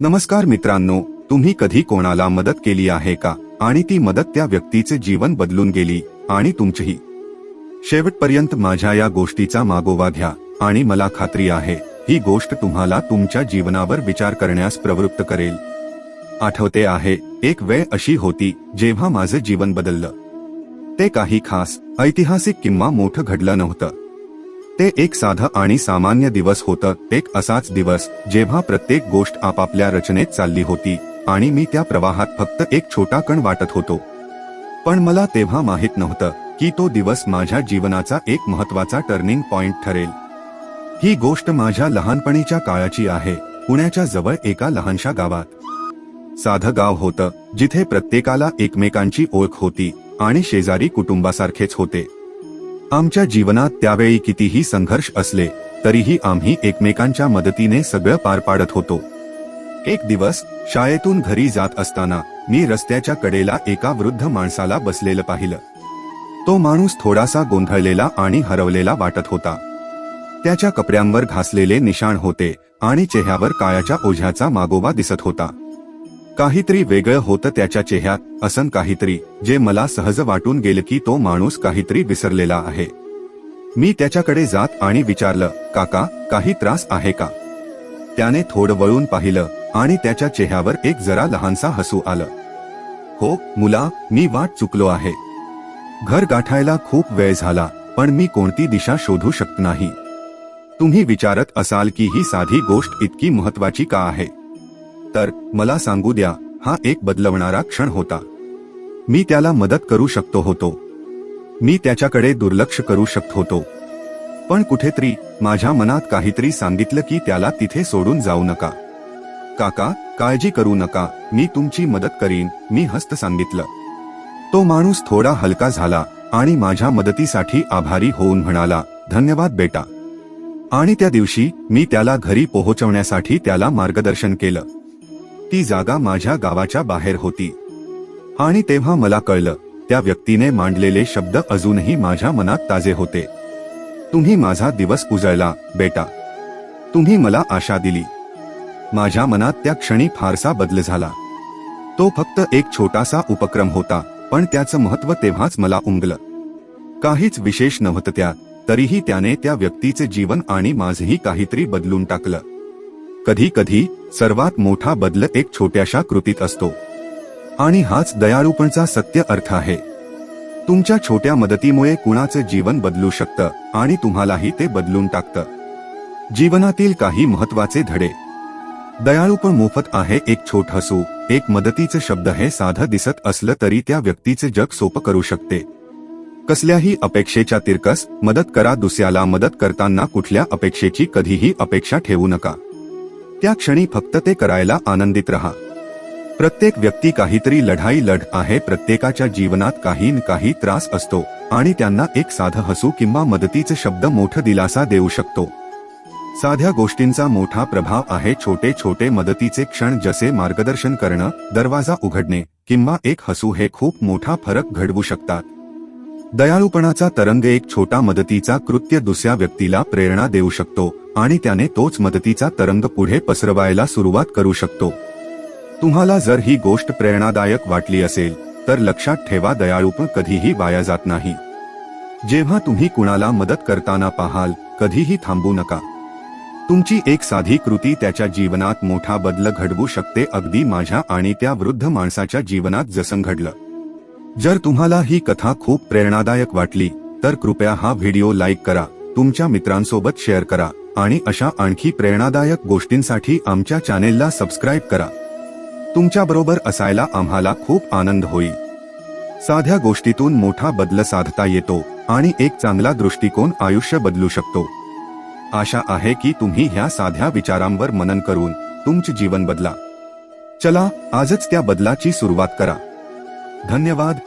नमस्कार मित्रांनो तुम्ही कधी कोणाला मदत केली आहे का? आणि ती मदत त्या व्यक्तीचे जीवन बदलून गेली आणि तुमचीही. शेवटपर्यंत माझ्या या गोष्टीचा मागोवा घ्या आणि मला खात्री आहे ही गोष्ट तुम्हाला तुमच्या जीवनावर विचार करण्यास प्रवृत्त करेल. आठवते आहे एक वेळ अशी होती जेव्हा माझं जीवन बदललं. ते काही खास ऐतिहासिक किंवा मोठं घडलं नव्हतं. ते एक साधं आणि सामान्य दिवस होतं एक असाच दिवस जेव्हा प्रत्येक गोष्ट आपापल्या रचनेत चालली होती आणि मी त्या प्रवाहात फक्त एक छोटा कण वाटत होतो. पण मला तेव्हा माहीत नव्हतं की तो दिवस माझ्या जीवनाचा एक महत्त्वाचा टर्निंग पॉइंट ठरेल. ही गोष्ट माझ्या लहानपणीच्या काळाची आहे पुण्याच्या जवळ एका लहानशा गावात. साधं गाव होतं जिथे प्रत्येकाला एकमेकांची ओळख होती आणि शेजारी कुटुंबासारखेच होते. आमच्या जीवनात त्यावेळी कितीही संघर्ष असले तरीही आम्ही एकमेकांच्या मदतीने सगळं पार पाडत होतो. एक दिवस शाळेतून घरी जात असताना मी रस्त्याच्या कडेला एका वृद्ध माणसाला बसलेलं पाहिलं. तो माणूस थोडासा गोंधळलेला आणि हरवलेला वाटत होता. त्याच्या कपड्यांवर घासलेले निशाण होते आणि चेहऱ्यावर काळाच्या ओझ्याचा मागोवा दिसत होता. काहीतरी वेगळं होतं त्याच्या चेहऱ्यात असं काहीतरी जे मला सहज वाटून गेलं की तो माणूस काहीतरी विसरलेला आहे. मी त्याच्याकडे जात आणि विचारलं काका काही त्रास आहे का? त्याने थोडं वळून पाहिलं आणि त्याच्या चेहऱ्यावर एक जरा लहानसा हसू आलं. हो मुला मी वाट चुकलो आहे. घर गाठायला खूप वेळ झाला पण मी कोणती दिशा शोधू शकत नाही. तुम्ही विचारत असाल की ही साधी गोष्ट इतकी महत्वाची का आहे? तर मला सांगू द्या हा एक बदलवणारा क्षण होता. मी त्याला मदत करू शकतो होतो. मी त्याच्याकडे दुर्लक्ष करू शकत होतो. पण कुठेतरी माझ्या मनात काहीतरी सांगितलं की त्याला तिथे सोडून जाऊ नका. काका काळजी करू नका मी तुमची मदत करीन मी हस्त सांगितलं. तो माणूस थोडा हलका झाला आणि माझ्या मदतीसाठी आभारी होऊन म्हणाला धन्यवाद बेटा. आणि त्या दिवशी मी त्याला घरी पोहोचवण्यासाठी त्याला मार्गदर्शन केलं. ती जागा माझ्या गावाच्या बाहेर होती. आणि तेव्हा मला कळलं त्या व्यक्तीने मांडलेले शब्द अजूनही माझ्या मनात ताजे होते. तुम्ही माझा दिवस उजळला बेटा. तुम्ही मला आशा दिली. माझ्या मनात त्या क्षणी फारसा बदल झाला. तो फक्त एक छोटासा उपक्रम होता पण त्याचं महत्त्व तेव्हाच मला उमगलं. काहीच विशेष नव्हतं त्यात तरीही त्याने त्या व्यक्तीचे जीवन आणि माझंही काहीतरी बदलून टाकलं. कधी कधी सर्वात मोठा बदल एक छोट्याशा कृतीत असतो. आणि हाच दयाळूपणचा सत्य अर्थ आहे. तुमच्या छोट्या मदतीमुळे कुणाचं जीवन बदलू शकतं आणि तुम्हालाही ते बदलून टाकतं. जीवनातील काही महत्त्वाचे धडे. दयाळूपण मोफत आहे एक छोट हसू एक मदतीचे शब्द हे साधं दिसत असलं तरी त्या व्यक्तीचे जग सोपं करू शकते. कसल्याही अपेक्षेच्या तिरकस मदत करा दुसऱ्याला मदत करताना कुठल्या अपेक्षेची कधीही अपेक्षा ठेवू नका. त्या क्षणी फक्त ते करायला आनंदित रहा. प्रत्येक व्यक्ती काहीतरी लढाई लढ आहे प्रत्येकाच्या जीवनात काही न काही त्रास असतो आणि त्यांना एक साधं हसू किंवा मदतीचे शब्द मोठं दिलासा देऊ शकतो. साध्या गोष्टींचा मोठा प्रभाव आहे छोटे छोटे मदतीचे क्षण जसे मार्गदर्शन करणं दरवाजा उघडणे किंवा एक हसू हे खूप मोठा फरक घडवू शकतात. दयाळूपणाचा तरंग एक छोटा मदतीचा कृत्य दुसऱ्या व्यक्तीला प्रेरणा देऊ शकतो आणि त्याने तोच मदतीचा तरंग पुढे पसरवायला सुरुवात करू शकतो. तुम्हाला जर ही गोष्ट प्रेरणादायक वाटली असेल तर लक्षात ठेवा दयाळूपण कधीही वाया जात नाही. जेव्हा तुम्ही कुणाला मदत करताना पाहाल कधीही थांबू नका. तुमची एक साधी कृती त्याच्या जीवनात मोठा बदल घडवू शकते. अगदी माझ्या आणि त्या वृद्ध माणसाच्या जीवनात जसं घडलं. जर तुम्हाला ही कथा खूप प्रेरणादायक वाटली तर कृपया हा व्हिडिओ लाईक करा तुमच्या मित्रांसोबत शेअर करा आणि अशा आणखी प्रेरणादायक गोष्टींसाठी आमच्या चॅनेलला सबस्क्राईब करा. तुमच्याबरोबर असायला आम्हाला खूप आनंद होईल. साध्या गोष्टीतून मोठा बदल साधता येतो आणि एक चांगला दृष्टिकोन आयुष्य बदलू शकतो. आशा आहे की तुम्ही ह्या साध्या विचारांवर मनन करून तुमचे जीवन बदला. चला आजच त्या बदलाची सुरुवात करा. धन्यवाद